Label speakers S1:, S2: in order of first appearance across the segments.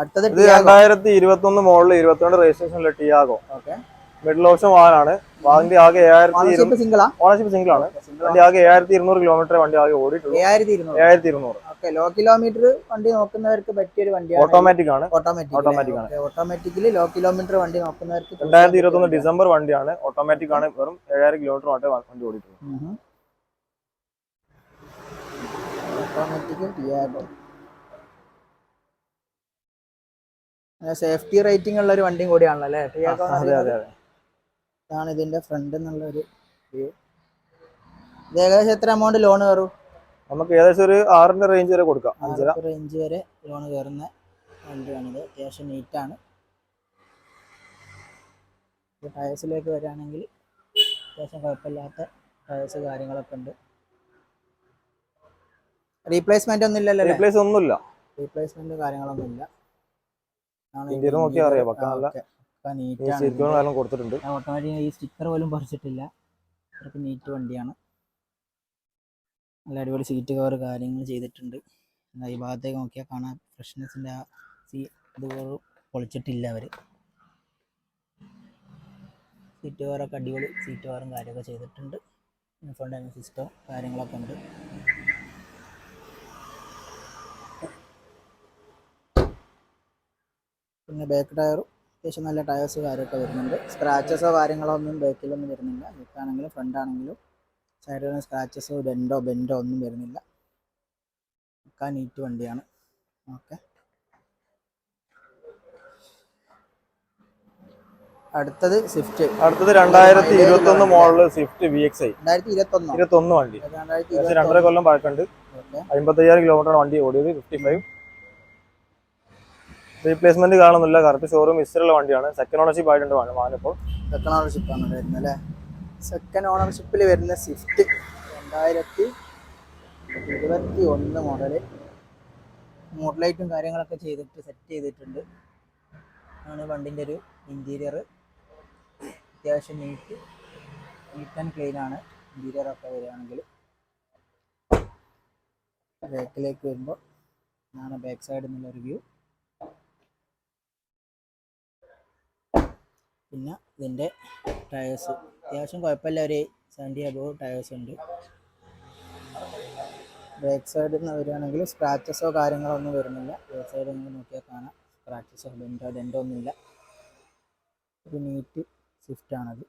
S1: അടുത്തത്
S2: ഇത് രണ്ടായിരത്തി ഇരുപത്തി ഒന്ന് മോഡൽ ഇരുപത്തിരണ്ട് രജിസ്ട്രേഷനിലെ ടിയാഗോ. മിഡിൽ ഓപ്ഷൻ വാഹനമാണ് വാഹനത്തിന്റെ ആകെ ഏഴായിരത്തി
S1: ഓണർഷിപ്പ് സിംഗിളാ
S2: ഓണർഷിപ്പ് സിംഗിൾ ആണ്. വണ്ടി ആകെ ഏഴായിരത്തി ഇരുന്നൂറ് കിലോമീറ്റർ വണ്ടി ആകെ ഓടിയിട്ടുള്ളൂ.
S1: ഏഴായിരത്തി ഇരുന്നൂറ്. ലോ കിലോമീറ്റർ വണ്ടി നോക്കുന്നവർക്ക് പറ്റിയ ഒരു വണ്ടിയാണ്.
S2: ഓട്ടോമാറ്റിക് ആണ്.
S1: ഓട്ടോമാറ്റിക്
S2: ആണ്.
S1: ഓട്ടോമാറ്റിക്കലി ലോ കിലോമീറ്റർ വണ്ടി നോക്കുന്നവർക്ക്
S2: രണ്ടായിരത്തി ഇരുപത്തി ഡിസംബർ വണ്ടിയാണ്. ഓട്ടോമാറ്റിക് ആണ്. വെറും ഏഴായിരം കിലോമീറ്റർ വണ്ടി ഓടിയിട്ടുള്ളൂ.
S1: ഓട്ടോമാറ്റിക്കും ടിയാഗോ സേഫ്റ്റി റേറ്റിംഗ് ഉള്ള ഒരു വണ്ടിയും കൂടിയാണല്ലോ അല്ലേ. ഇതാണ് ഇതിന്റെ ഫ്രണ്ട് എന്നുള്ള ഒരു വ്യൂ ഇത് ഏകദേശം എത്ര എമൗണ്ട് ലോൺ കയറും?
S2: നമുക്ക് ഏകദേശം ഒരു ആറിന്റെ റേഞ്ച് വരെ കൊടുക്കാം
S1: റേഞ്ച് വരെ ലോൺ കയറുന്ന വണ്ടിയാണിത്. അത്യാവശ്യം ആണ്. ടയേഴ്സിലേക്ക് വരികയാണെങ്കിൽ അത്യാവശ്യം കുഴപ്പമില്ലാത്ത ടയേഴ്സ് കാര്യങ്ങളൊക്കെ ഉണ്ട്. റീപ്ലേസ്മെന്റ് ഒന്നും ഇല്ലല്ലോ
S2: റീപ്ലേസ് ഒന്നുമില്ല.
S1: റീപ്ലേസ്മെന്റ് കാര്യങ്ങളൊന്നും ഇല്ല.
S2: ഇന്ത്യയിൽ നോക്കിയാൽ അറിയാം, പക്കാ നല്ല എല്ലാം കൊടുത്തിട്ടുണ്ട്.
S1: ഓട്ടോമാറ്റിക് ഈ സ്റ്റിക്കർ പോലും പറിച്ചിട്ടില്ല. അത്രയ്ക്ക് നീറ്റ് വണ്ടിയാണ്. നല്ല അടിപൊളി സീറ്റ് കവർ കാര്യങ്ങൾ ചെയ്തിട്ടുണ്ട്. ഈ ഭാഗത്തേക്ക് നോക്കിയാൽ കാണാൻ ഫ്രഷ്നെസ്സിന്റെ ആ സീ ഇത് പോലും പൊളിച്ചിട്ടില്ല അവർ സീറ്റ് കവറൊക്കെ അടിപൊളി സീറ്റ് കവറും കാര്യമൊക്കെ ചെയ്തിട്ടുണ്ട്. ഇൻഫോണ്ടൈൻമെന്റ് സിസ്റ്റം കാര്യങ്ങളൊക്കെ ഉണ്ട്. പിന്നെ ബാക്ക് ടയറും അത്യാവശ്യം നല്ല ടയേഴ്സ് കാര്യമൊക്കെ വരുന്നുണ്ട്. സ്ക്രാച്ചസോ കാര്യങ്ങളോ ഒന്നും ബാക്കിലൊന്നും വരുന്നില്ല ബാക്കാണെങ്കിലും ഫ്രണ്ട് ആണെങ്കിലും സൈഡിൽ സ്ക്രാച്ചസോ ഡെൻഡോ ബെൻഡോ ഒന്നും വരുന്നില്ല. ഒക്കെ നീറ്റ് വണ്ടിയാണ്. ഓക്കെ അടുത്തത് സ്വിഫ്റ്റ്
S2: അടുത്തത് രണ്ടായിരത്തി ഇരുപത്തി ഒന്ന് model Swift V X I ഇരുപത്തി ഒന്ന് വണ്ടി രണ്ടര കൊല്ലം പഴക്കമുണ്ട്.
S1: ഓക്കെ
S2: അമ്പത്തയ്യായിരം കിലോമീറ്റർ വണ്ടി ഓടിയത്. ഫിഫ്റ്റി ഫൈവ് റീപ്ലേസ്മെന്റ് കാണുന്നില്ല. കറക്റ്റ് ഷോറൂം ഹിസ്റ്ററിയുള്ള വണ്ടിയാണ്. സെക്കൻഡ് ഓണർഷിപ്പ് ആയിട്ടുണ്ട് വാങ്ങിയപ്പോൾ
S1: സെക്കൻഡ് ഓണർഷിപ്പ് ആണ് വരുന്നത് അല്ലേ? സെക്കൻഡ് ഓണർഷിപ്പിൽ വരുന്ന സ്വിഫ്റ്റ് രണ്ടായിരത്തി ഇരുപത്തി ഒന്ന് മോഡൽ മോഡലൈറ്റും കാര്യങ്ങളൊക്കെ ചെയ്തിട്ട് സെറ്റ് ചെയ്തിട്ടുണ്ട്. ആണ് വണ്ടിന്റെ ഒരു ഇന്റീരിയർ അത്യാവശ്യം നീറ്റ് നീറ്റ് ആൻഡ് ക്ലീൻ ആണ് ഇന്റീരിയർ ഒക്കെ വരികയാണെങ്കിൽ ബാക്കിലേക്ക് വരുമ്പോൾ ഇതാണ് ബാക്ക് സൈഡിൽ നിന്നുള്ള ഒരു പിന്നെ ഇതിന്റെ ടയേഴ്സ് അത്യാവശ്യം കുഴപ്പമില്ല ഒരു സെവന്റി അബവ് ടയേഴ്സ് ഉണ്ട്. ബ്രേക്ക് സൈഡിൽ നിന്ന് വരികയാണെങ്കിൽ സ്ക്രാച്ചസോ കാര്യങ്ങളോ ഒന്നും വരുന്നില്ല. ബാക്ക് സൈഡ് നിങ്ങൾ നോക്കിയാൽ കാണാം. സ്ക്രാച്ചസോ ഡെന്റോ ഡെന്റോ ഒന്നുമില്ല. ഒരു നീറ്റ് സ്വിഫ്റ്റ് ആണത്.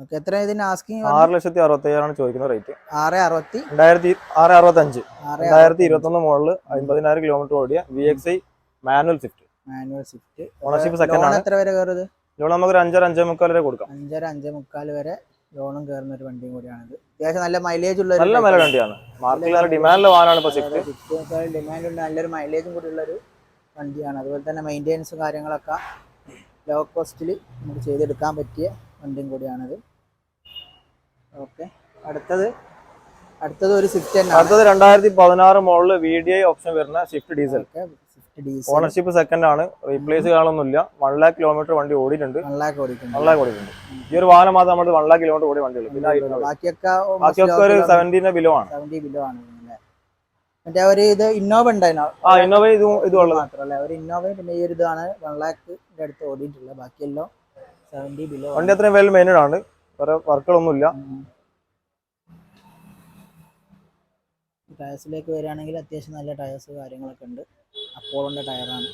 S1: ഓക്കെ എത്ര ഇതിന് ആസ്കിങ്
S2: ആറ് ലക്ഷത്തി അറുപത്തയ്യായിരമാണ് ചോദിക്കുന്ന റേറ്റ്
S1: ആറ് അറുപത്തി
S2: രണ്ടായിരത്തി ആറ്
S1: അറുപത്തഞ്ച്.
S2: രണ്ടായിരത്തി ഇരുപത്തൊന്ന് മോഡൽ അമ്പതിനായിരം കിലോമീറ്റർ ഓടിയ V X I manual Swift
S1: manual Swift
S2: ownership second
S1: loan
S2: ആണ്.
S1: എത്ര വരെ കയറുന്നത്?
S2: ഇവിടെ നമുക്ക് ഒരു അഞ്ചര അഞ്ചേ മുക്കാൽ വരെ കൊടുക്കാം.
S1: അഞ്ചര അഞ്ചേ മുക്കാൽ വരെ ലോണും കയറുന്ന ഒരു വണ്ടിയും കൂടിയാണിത്. അത്യാവശ്യം നല്ല മൈലേജ് ഉള്ള
S2: നല്ല വില വണ്ടിയാണ്. മാർക്കറ്റിൽ ഡിമാൻഡിലെ വാഹനമാണ് ഇപ്പോൾ സ്വിഫ്റ്റ്
S1: ഡിമാൻഡ് ഉണ്ട് നല്ലൊരു മൈലേജും കൂടി ഉള്ളൊരു വണ്ടിയാണ്. അതുപോലെ തന്നെ മെയിന്റെനൻസും കാര്യങ്ങളൊക്കെ ലോ കോസ്റ്റിൽ നമുക്ക് ചെയ്തെടുക്കാൻ പറ്റിയ വണ്ടിയും കൂടിയാണിത്. ഓക്കെ അടുത്തത് അടുത്തത് ഒരു സ്വിഫ്റ്റ് തന്നെ
S2: അടുത്തത് രണ്ടായിരത്തി പതിനാറ് model V D I option വരുന്ന സ്വിഫ്റ്റ് ഡീസൽ ഓണർഷിപ്പ് സെക്കൻഡ് ആണ് റീപ്ലേസ് കാണുന്നില്ല വൺ ലാക്ക് കിലോമീറ്റർ വണ്ടി ഓടിയിട്ടുണ്ട്.
S1: വൺ ലാക്ക് ഓടിയിട്ടുണ്ട്.
S2: വൺ ലാക്ക് ഓടിയിട്ടുണ്ട്. ഈ ഒരു വാഹനം മാത്രം നമ്മൾ വൺ ലാക്ക് കിലോമീറ്റർ ഓടി വണ്ടിയുള്ളൂ പിന്നെ
S1: ബാക്കിയൊക്കെ
S2: ബാക്കിയൊക്കെ ഒരു സെവന്റീന്റെ ബിലോ ആണ്.
S1: സെവന്റി ബിലോ ആണ് മറ്റേ ഒരു ഇത് ഇന്നോവ ഉണ്ടായിരുന്നു
S2: ആ ഇന്നോവ ഇതും ഇതും ഉള്ളത്.
S1: മാത്രമല്ല ഒരു ഇന്നോവ പിന്നെ ഈ ഒരു ഇതാണ് വൺ ലാക്കിന്റെ അടുത്ത് ഓടിയിട്ടുള്ളത് ബാക്കിയെല്ലാം സെവന്റി ബിലോ
S2: വണ്ടി അത്രയും വെൽ മെയിൻഡ് ആണ്. വേറെ വർക്കുകളൊന്നുമില്ല.
S1: ടയേഴ്സിലേക്ക് വരികയാണെങ്കിൽ അത്യാവശ്യം നല്ല ടയേഴ്സ് കാര്യങ്ങളൊക്കെ ഉണ്ട്. അപ്പോളോന്റെ ടയറാണ്.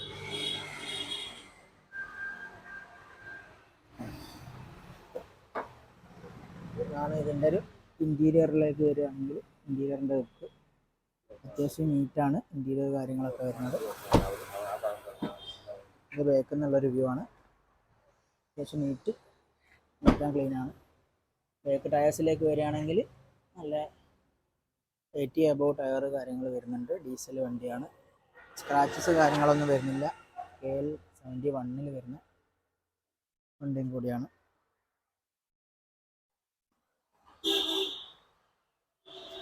S1: ഇതാണ് ഇതിന്റെ ഒരു ഇന്റീരിയറിലേക്ക് വരികയാണെങ്കിൽ ഇന്റീരിയറിന്റെ ലുക്ക് അത്യാവശ്യം നീറ്റാണ് ഇന്റീരിയർ കാര്യങ്ങളൊക്കെ വരുന്നത്. ഇത് ബാക്കിൽ നിന്നുള്ളൊരു വ്യൂ ആണ്. അത്യാവശ്യം നീറ്റ് ആൻഡ് ക്ലീൻ ആണ്. ബാക്ക് ടയേഴ്സിലേക്ക് വരികയാണെങ്കിൽ നല്ല എയ്റ്റി അബവ് ടയർ കാര്യങ്ങൾ വരുന്നുണ്ട്. ഡീസൽ വണ്ടിയാണ്. സ്ക്രാച്ചസ് കാര്യങ്ങളൊന്നും വരുന്നില്ല. കെ എൽ സെവന്റി വണ്ണിൽ വരുന്ന. വണ്ടിയും കൂടിയാണ്.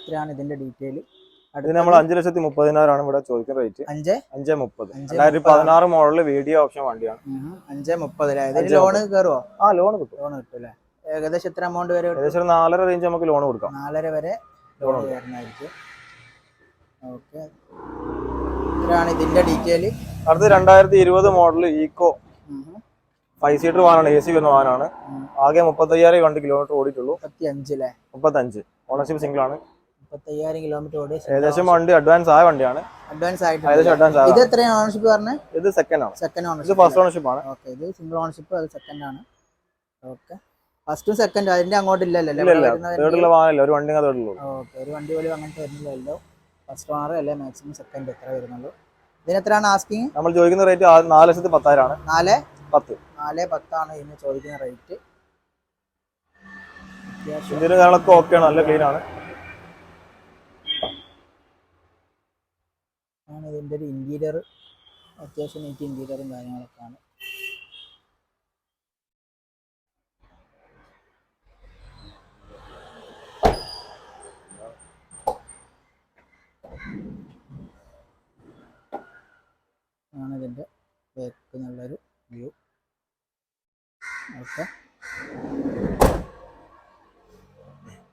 S1: ഇത്രയാണ് ഇതിന്റെ ഡീറ്റെയിൽ
S2: അടുത്ത് നമ്മൾ അഞ്ച് ലക്ഷത്തി മുപ്പതിനായിരമാണ് ഇവിടെ ചോദിക്കുന്ന റേറ്റ്
S1: അഞ്ച്?
S2: അഞ്ച് മുപ്പത്. രണ്ടായിരത്തി പതിനാറ് മോഡൽ വീഡിയോ ഓപ്ഷൻ വണ്ടിയാണ്.
S1: അഞ്ച് മുപ്പതിലായത് ലോണ് കയറുമോ
S2: ആ ലോൺ കിട്ടും.
S1: ലോൺ അല്ലേ? ഏകദേശം എത്ര എമൗണ്ട് വരെ
S2: ഏകദേശം നാലര റേഞ്ച് നമുക്ക് ലോൺ കൊടുക്കാം.
S1: നാലര വരെ ലോൺ കയറുന്നതായിരിക്കും ഓക്കെ ഇതാണ് ഇതിന്റെ ഡീറ്റെയിൽ
S2: അടുത്ത് രണ്ടായിരത്തി ഇരുപത് മോഡൽ ഈക്കോ ഫൈവ് സീറ്റർ വാഹനമാണ് എ സി വരുന്ന വാഹനമാണ് ആകെ മുപ്പത്തയ്യായിരം കണ്ട് കിലോമീറ്റർ ഓടിയിട്ടുള്ളൂ.
S1: മുപ്പത്തി അഞ്ചിലെ
S2: മുപ്പത്തഞ്ച്. ഓണർഷിപ്പ് സിംഗിൾ ആണ്.
S1: മുപ്പത്തയ്യായിരം കിലോമീറ്റർ ഓടി
S2: ഏകദേശം വണ്ടി അഡ്വാൻസ് ആയ വണ്ടിയാണ്.
S1: അഡ്വാൻസ് ആയിട്ട്
S2: ഏകദേശം അഡ്വാൻസ് ആയ
S1: ഇത് എത്രയാണ് ഓണർഷിപ്പ് പറഞ്ഞത്
S2: ഇത് സെക്കൻഡ് ആണ്.
S1: സെക്കൻഡ്
S2: ഇത് ഫസ്റ്റ് ഓണർഷിപ്പ് ആണ്.
S1: ഓക്കെ ഇത് സിംഗിൾ ഓണർഷിപ്പ് അത് സെക്കൻഡ് ആണ്. ഓക്കെ. ഫസ്റ്റും സെക്കൻഡും അതിന്റെ അങ്ങോട്ട് ഇല്ലല്ലോ
S2: ഒരു വണ്ടി
S1: ഓക്കെ ഒരു വണ്ടി പോലും അങ്ങനത്തെ വരുന്നില്ലല്ലോ. ഫസ്റ്റ് ഓണർ അല്ലെ മാക്സിമം സെക്കൻഡ് എത്ര വരുന്നുള്ളൂ? ഇതിന് എത്രയാണ് ആസ്കിങ്
S2: നമ്മൾ ചോദിക്കുന്ന റേറ്റ് നാല് ലക്ഷത്തി പത്തായിരമാണ്
S1: നാല്?
S2: പത്ത്.
S1: നാല് പത്താണ് ഇതിന് ചോദിക്കുന്ന റേറ്റ്
S2: കാര്യങ്ങളൊക്കെ ഓക്കെയാണ് നല്ല ക്ലീൻ ആണ്.
S1: ഇതിന്റെ ഒരു ഇന്റീരിയർ അത്യാവശ്യം നീറ്റ് ഇന്റീരിയറും കാര്യങ്ങളൊക്കെ ആണ് ഇതിന്റെ ബാക്ക് എന്നുള്ളൊരു വ്യൂ ഓക്കെ.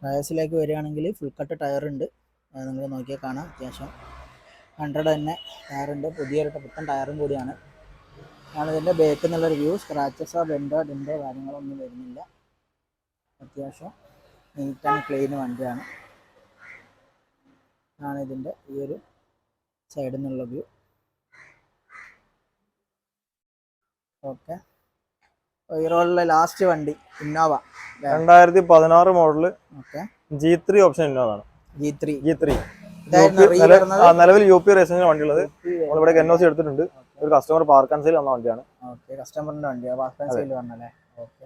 S1: ടയേഴ്സിലേക്ക് വരികയാണെങ്കിൽ ഫുൾ കട്ട് അത് നിങ്ങൾ നോക്കിയാൽ കാണാം. അത്യാവശ്യം ഹൺഡ്രഡ് തന്നെ ടയറുണ്ട് പുതിയൊരു പുത്തൻ ടയറും കൂടിയാണ്. ഇതിന്റെ ബേക്ക് എന്നുള്ളൊരു വ്യൂ സ്ക്രാച്ചസോ ബെൻഡോ ഡിൻഡോ കാര്യങ്ങളൊന്നും വരുന്നില്ല. അത്യാവശ്യം നീറ്റ് ആൻഡ് ക്ലീൻ വണ്ടിയാണ്. ആണ് ഇതിന്റെ ഈ ഒരു സൈഡിൽ നിന്നുള്ള വ്യൂ ഓക്കെ. ഈ റോഡിലെ ലാസ്റ്റ് വണ്ടി ഇന്നോവ.
S2: രണ്ടായിരത്തി പതിനാറ് model
S1: okay.
S2: G three option Innova ആണ്
S1: ജി ത്രീ
S2: ജി ത്രീ നിലവിൽ യു പി റേസിംഗ് വണ്ടിയുള്ളത്. നമ്മളിവിടെ എൻ ഒ സി എടുത്തിട്ടുണ്ട്. ഒരു കസ്റ്റമർ പാർക്ക് ആൻഡ് സെയിൽ വന്ന വണ്ടിയാണ്.
S1: കസ്റ്റമറിന്റെ വണ്ടിയാണ് വാസ്തവയിൽ പറഞ്ഞല്ലേ ഓക്കെ.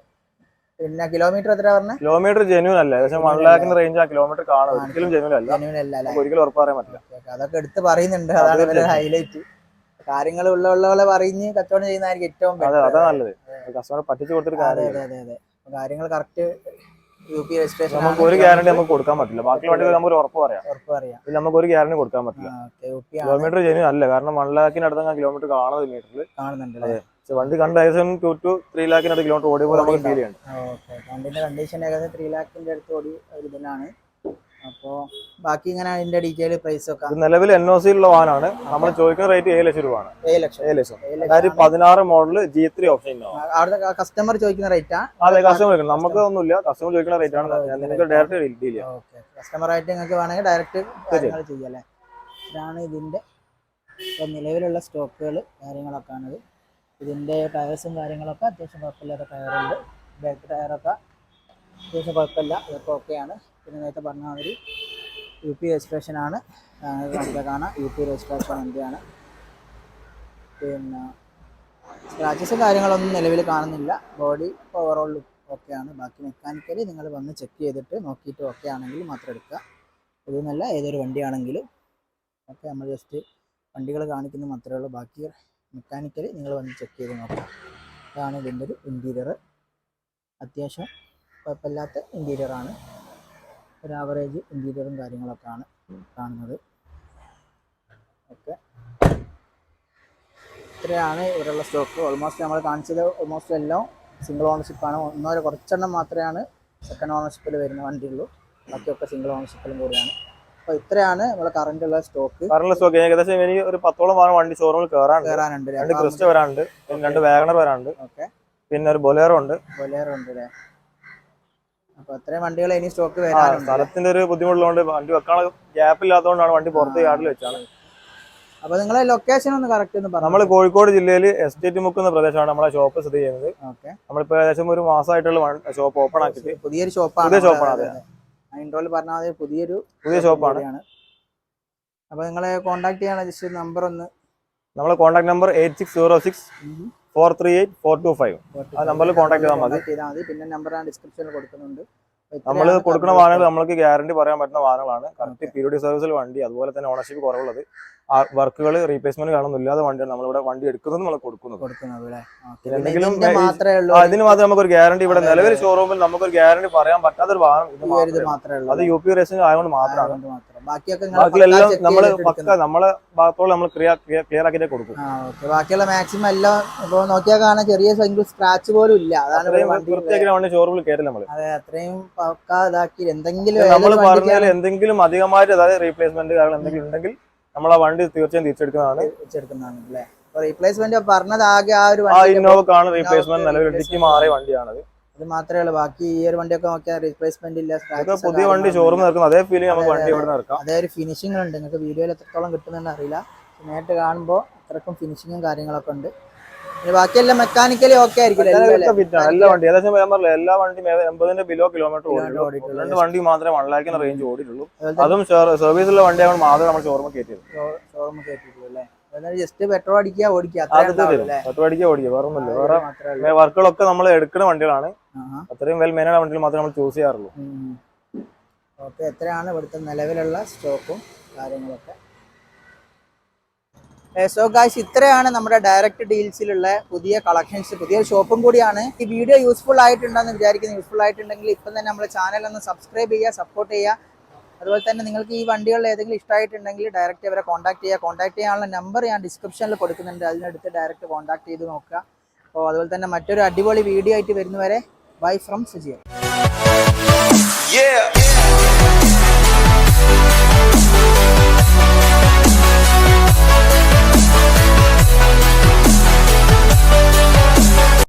S1: പിന്നെ കിലോമീറ്റർ എത്ര പറഞ്ഞത്
S2: കിലോമീറ്റർ ജെന്യൂൻ അല്ല. ഏകദേശം വൺ ലാഖിന്റെ റേഞ്ച് ആ കിലോമീറ്റർ കാണുന്നത് ഒരിക്കലും ജെന്യൂൻ അല്ല.
S1: ജെനുവിൻ അല്ല
S2: നമുക്ക് ഒരിക്കലും ഉറപ്പ് പറയാൻ പറ്റില്ല.
S1: അതൊക്കെ എടുത്ത് പറയുന്നുണ്ട്. അതാണ് ഹൈലൈറ്റ് കാര്യങ്ങൾ ഉള്ള ഉള്ളവളെ പറഞ്ഞ് കച്ചവടം ചെയ്യുന്നതായിരിക്കും ഏറ്റവും
S2: അതെ. അതാ നല്ലത്. കസ്റ്റമർ പറ്റിച്ചു കൊടുത്തിട്ട്
S1: അതെ അതെ അതെ അതെ. കാര്യങ്ങൾ കറക്റ്റ് യു പി രജിസ്ട്രേഷൻ
S2: നമുക്ക് ഒരു ഗ്യാരണ്ടി നമുക്ക് കൊടുക്കാൻ പറ്റില്ല. ബാക്കി വണ്ടികൾ നമുക്ക് ഉറപ്പ് പറയാം.
S1: ഉറപ്പ് പറയാം.
S2: ഇതിൽ നമുക്ക് ഒരു ഗ്യാരണ്ടി കൊടുക്കാൻ പറ്റില്ല.
S1: യു പി
S2: കിലോമീറ്റർ ജെന്യൂൻ അല്ല. കാരണം വൺ ലാഖിനടുത്ത് കിലോമീറ്റർ കാണുന്നത് മീറ്ററിൽ
S1: കാണുന്നുണ്ട് അല്ലേ?
S2: പക്ഷെ വണ്ടി കണ്ട ഏകദേശം ടു ടു ത്രീ ലാഖിനടുത്ത് കിലോമീറ്റർ ഓടിയ പോലെ നമുക്ക് ഫീൽ ചെയ്യണം
S1: ഓക്കെ വണ്ടിന്റെ കണ്ടീഷൻ ഏകദേശം ത്രീ ലാഖിന്റെ അടുത്ത് ഓടി ഒരു ഇതിലാണ്. ബാക്കി ഇങ്ങനെ അതിന്റെ ഡീറ്റെയിൽ പ്രൈസ് ഒക്കെ.
S2: നിലവിൽ എൻ ഒ സി ഉള്ള വാഹനമാണ് നമ്മൾ ചോദിക്കുന്ന റേറ്റ് ഏഴ് ലക്ഷം രൂപയാണ്.
S1: ഏഴ് ലക്ഷം.
S2: ഏഴ് ലക്ഷം.
S1: ഏഴ്
S2: രണ്ടായിരത്തി പതിനാറ് മോഡൽ ജി ത്രീ ഓപ്ഷൻ
S1: അവിടുത്തെ കസ്റ്റമർ ചോദിക്കുന്ന റേറ്റാ
S2: അതെ കസ്റ്റമർ നമുക്ക് ഒന്നുമില്ല കസ്റ്റമർ ചോദിക്കുന്ന റേറ്റ് ആണ്. നിങ്ങൾക്ക് ഡയറക്റ്റ് ഡീൽ ചെയ്യാം.
S1: കസ്റ്റമർ കസ്റ്റമറായിട്ട് നിങ്ങൾക്ക് വേണമെങ്കിൽ ഡയറക്റ്റ് കാര്യങ്ങൾ ചെയ്യാം അല്ലേ? ഇതാണ് ഇതിന്റെ ഇപ്പം നിലവിലുള്ള സ്റ്റോക്കുകൾ കാര്യങ്ങളൊക്കെ ആണ് ഇതിന്റെ ടയേഴ്സും കാര്യങ്ങളൊക്കെ അത്യാവശ്യം കുഴപ്പമില്ലാത്ത ടയറുണ്ട് ബാക്ക് ടയറൊക്കെ അത്യാവശ്യം കുഴപ്പമില്ല. ഇതൊക്കെ ഓക്കെയാണ് പിന്നെ നേരത്തെ പറഞ്ഞ മാതിരി യു പി രജിസ്ട്രേഷനാണ് നമുക്ക് കാണാം. യു പി രജിസ്ട്രേഷൻ വണ്ടിയാണ് പിന്നെ സ്ക്രാച്ചസും കാര്യങ്ങളൊന്നും നിലവിൽ കാണുന്നില്ല. ബോഡി ഓവറോൾ ഓക്കെയാണ് ബാക്കി മെക്കാനിക്കലി നിങ്ങൾ വന്ന് ചെക്ക് ചെയ്തിട്ട് നോക്കിയിട്ട് ഓക്കെ ആണെങ്കിൽ മാത്രം എടുക്കുക. ഇതെന്നല്ല ഏതൊരു വണ്ടിയാണെങ്കിലും. ഒക്കെ നമ്മൾ ജസ്റ്റ് വണ്ടികൾ കാണിക്കുന്ന മാത്രമേ ഉള്ളൂ. ബാക്കി മെക്കാനിക്കലി നിങ്ങൾ വന്ന് ചെക്ക് ചെയ്ത് നോക്കുക. ഇതാണ് ഇതിന്റെ ഒരു ഇന്റീരിയർ അത്യാവശ്യം കുഴപ്പമില്ലാത്ത ഇന്റീരിയറാണ് ഒരു ആവറേജ് ഇന്റീരിയറും കാര്യങ്ങളൊക്കെയാണ് കാണുന്നത്. ഓക്കെ. ഇത്രയാണ് ഇവിടെയുള്ള സ്റ്റോക്ക് ഓൾമോസ്റ്റ് നമ്മൾ കാണിച്ചത് ഓൾമോസ്റ്റ് എല്ലാം സിംഗിൾ ഓണർഷിപ്പാണ് ഒന്നോ കുറച്ചെണ്ണം മാത്രമാണ് സെക്കൻഡ് ഓണർഷിപ്പിൽ വരുന്ന വണ്ടിയുള്ളൂ. ബാക്കിയൊക്കെ സിംഗിൾ ഓണർഷിപ്പിലും കൂടിയാണ്. അപ്പോൾ ഇത്രയാണ് നമ്മുടെ കറണ്ട് ഉള്ള സ്റ്റോക്ക്
S2: കറന്റ് സ്റ്റോക്ക് ഏകദേശം എനിക്ക് ഒരു പത്തോളം വാഹനം വണ്ടി ഷോറൂമിൽ കയറാനുണ്ട്
S1: കയറാനുണ്ട്
S2: രണ്ട് ക്രിസ്റ്റ് വരാനുണ്ട്. പിന്നെ രണ്ട് വാഗണർ വരാനുണ്ട്.
S1: ഓക്കെ.
S2: പിന്നെ ഒരു ബൊലേറോ ഉണ്ട്.
S1: ബൊലേറോ ഉണ്ട് അല്ലേ? അപ്പോൾ അത്രയും വണ്ടികൾ ഇനി സ്റ്റോക്ക് വരാനുണ്ട്.
S2: സ്ഥലത്തിന്റെ ഒരു ബുദ്ധിമുട്ടുള്ളതുകൊണ്ട് വണ്ടി വെക്കാനുള്ള ഗ്യാപ്പ് ഇല്ലാത്തതുകൊണ്ടാണ് വണ്ടി പുറത്ത് യാർഡിൽ വെച്ചാണ്.
S1: അപ്പൊ നിങ്ങളെ ലൊക്കേഷൻ ഒന്ന് കറക്റ്റ് ഒന്ന് പറഞ്ഞു.
S2: നമ്മൾ കോഴിക്കോട് ജില്ലയിൽ എസ്റ്റേറ്റ് മുക്കുന്ന പ്രദേശമാണ് നമ്മളെ ഷോപ്പ് സ്ഥിതി ചെയ്യുന്നത്. നമ്മളിപ്പോ ഏകദേശം ഒരു മാസമായിട്ടുള്ള ഷോപ്പ് ഓപ്പൺ ആക്കിയിട്ട്.
S1: പുതിയൊരു ഷോപ്പാണ്
S2: പുതിയ ഷോപ്പാണ് ആണ്,
S1: ഇൻട്രോയിൽ പറഞ്ഞ മാതിരി പുതിയൊരു
S2: പുതിയ ഷോപ്പാണ്
S1: അപ്പൊ നിങ്ങളെ കോൺടാക്ട് ചെയ്യാനുള്ള ജസ്റ്റ് നമ്പർ ഒന്ന്.
S2: നമ്മളെ contact number eight six zero six four three eight four two five. ആ നമ്പറിൽ കോൺടാക്ട് ചെയ്താൽ മതി.
S1: ചെയ്താൽ മതി. പിന്നെ നമ്പർ ഞാൻ ഡിസ്ക്രിപ്ഷനിൽ കൊടുക്കുന്നുണ്ട്.
S2: നമ്മൾ കൊടുക്കുന്ന വാഹനങ്ങൾ നമ്മൾക്ക് ഗ്യാരണ്ടി പറയാൻ പറ്റുന്ന വാഹനങ്ങളാണ്. കറക്റ്റ് പീരിയോഡിക് സർവീസിൽ വണ്ടി അതുപോലെ തന്നെ ഓണർഷിപ്പ് കുറവുള്ളത്. വർക്കുകൾ റീപ്ലേസ്മെന്റ് കാണുന്നില്ല ഇല്ലാതെ വണ്ടിയാണ് നമ്മളിവിടെ വണ്ടി എടുക്കുന്നത് നമ്മൾ കൊടുക്കുന്നത്.
S1: അതിന്
S2: എന്തെങ്കിലും
S1: മാത്രമേ ഉള്ളൂ.
S2: ഒരു നമുക്കൊരു ഗ്യാരണ്ടി ഇവിടെ നിലവിൽ ഷോറൂമിൽ നമുക്ക് ഒരു ഗ്യാരണ്ടി പറയാൻ പറ്റാത്തൊരു വാഹനം ഇത്
S1: ഒരു വാഹനം
S2: മാത്രമേ ഉള്ളൂ. അത് യു പി റേസിംഗ് ആയതുകൊണ്ട് മാത്രമാണ്.
S1: ബാക്കിയൊക്കെ
S2: പക്ക നമ്മളെ ഭാഗത്തോളം നമ്മൾ ക്ലിയർ ആക്കിയിട്ടേ കൊടുക്കും.
S1: ബാക്കിയുള്ള മാക്സിമം എല്ലാം ഇപ്പൊ നോക്കിയാൽ കാണാൻ ചെറിയ സിംഗിൾ സ്ക്രാച്ച് പോലും ഇല്ല. അതാണ്
S2: ഷോറൂമിൽ നമ്മൾ
S1: അതെ അത്രയും പക്ക ഇതാക്കി. എന്തെങ്കിലും
S2: നമ്മൾ പറഞ്ഞാൽ എന്തെങ്കിലും അധികമായിട്ട് അതായത് റീപ്ലേസ്മെന്റ് കാരണം എന്തെങ്കിലും ഉണ്ടെങ്കിൽ നമ്മൾ ആ വണ്ടി തീർച്ചയായും തിരിച്ചെടുക്കുന്നതാണ്.
S1: തിരിച്ചെടുക്കുന്നതാണ് അല്ലേ? റീപ്ലേസ്മെന്റ് പറഞ്ഞത് ആകെ ആ ഒരു
S2: ഇന്നോവക്കാണ് റീപ്ലേസ്മെന്റ് നിലവിൽ. ഇടുക്കി മാറിയ വണ്ടിയാണത്.
S1: അത് മാത്രമേ ഉള്ളൂ. ബാക്കി ഈ ഒരു വണ്ടിയൊക്കെ നോക്കിയാൽ റീപ്ലേസ്മെന്റ് ഇല്ല
S2: പുതിയ വണ്ടി ഷോറൂം
S1: ഇല്ല.
S2: അതേ ഫീലിംഗ് നമുക്ക് വണ്ടി ഇവിടെ നിറക്കാം
S1: അതേ. ഒരു ഫിനിഷിംഗ് ഉണ്ട്. നിങ്ങൾക്ക് വീഡിയോയിൽ എത്രത്തോളം കിട്ടുന്നുണ്ടെന്ന് അറിയില്ല. നേരിട്ട് കാണുമ്പോൾ അത്രക്കും ഫിനിഷിങ്ങും കാര്യങ്ങളൊക്കെ ഉണ്ട്. ബാക്കിയെല്ലാം മെക്കാനിക്കലി ഓക്കെ ആയിരിക്കും
S2: എല്ലാ വണ്ടി ഏകദേശം ഞാൻ പറഞ്ഞില്ല എല്ലാ വണ്ടിയും എൺപതിന്റെ ബിലോ കിലോമീറ്റർ ഓടിയിട്ടുള്ളൂ. രണ്ട് വണ്ടി മാത്രമേ വൺ ലാഖിന് റേഞ്ച് ഓടിയിട്ടുള്ളൂ. അതും സർവീസുള്ള വണ്ടിയാണ് മാത്രമേ നമ്മൾ ഷോറൂം കയറ്റിയത്
S1: ഷോറൂം കയറ്റിയിട്ടുള്ളൂ അല്ലേ? ജസ്റ്റ് പെട്രോൾ അടിക്കുക ഓടിക്കുക.
S2: പെട്രോൾ അടിക്കുക ഓടിക്കുക. വേറെ ഒന്നുമില്ല. വേറെ വർക്കുകളൊക്കെ നമ്മൾ എടുക്കുന്ന വണ്ടികളാണ്. അത്രയും വെൽ മെയിനായ വണ്ടികൾ മാത്രമേ നമ്മൾ ചൂസ് ചെയ്യാറുള്ളൂ.
S1: ഓക്കെ എത്രയാണ് ഇവിടുത്തെ നിലവിലുള്ള സ്റ്റോക്കും കാര്യങ്ങളൊക്കെ? സോ ഗായ്സ് ഇത്രയാണ് നമ്മുടെ ഡയറക്റ്റ് ഡീൽസിലുള്ള പുതിയ കളക്ഷൻസ് പുതിയ ഷോപ്പും കൂടിയാണ്. ഈ വീഡിയോ യൂസ്ഫുൾ ആയിട്ടുണ്ടെന്ന് വിചാരിക്കുന്നു. യൂസ്ഫുൾ ആയിട്ടുണ്ടെങ്കിൽ ഇപ്പം തന്നെ നമ്മുടെ ചാനൽ ഒന്ന് സബ്സ്ക്രൈബ് ചെയ്യുക സപ്പോർട്ട് ചെയ്യുക. അതുപോലെ തന്നെ നിങ്ങൾക്ക് ഈ വണ്ടികളിൽ ഏതെങ്കിലും ഇഷ്ടമായിട്ടുണ്ടെങ്കിൽ ഡയറക്റ്റ് ഇവരെ കോൺടാക്ട് ചെയ്യുക. കോൺടാക്ട് ചെയ്യാനുള്ള നമ്പർ ഞാൻ ഡിസ്ക്രിപ്ഷനിൽ കൊടുക്കുന്നുണ്ട്. അതിനടുത്ത് ഡയറക്റ്റ് കോൺടാക്ട് ചെയ്ത് നോക്കുക. അപ്പോൾ അതുപോലെ തന്നെ മറ്റൊരു അടിപൊളി വീഡിയോ ആയിട്ട് വരുന്നവരെ ബൈ ഫ്രം സുജിയ.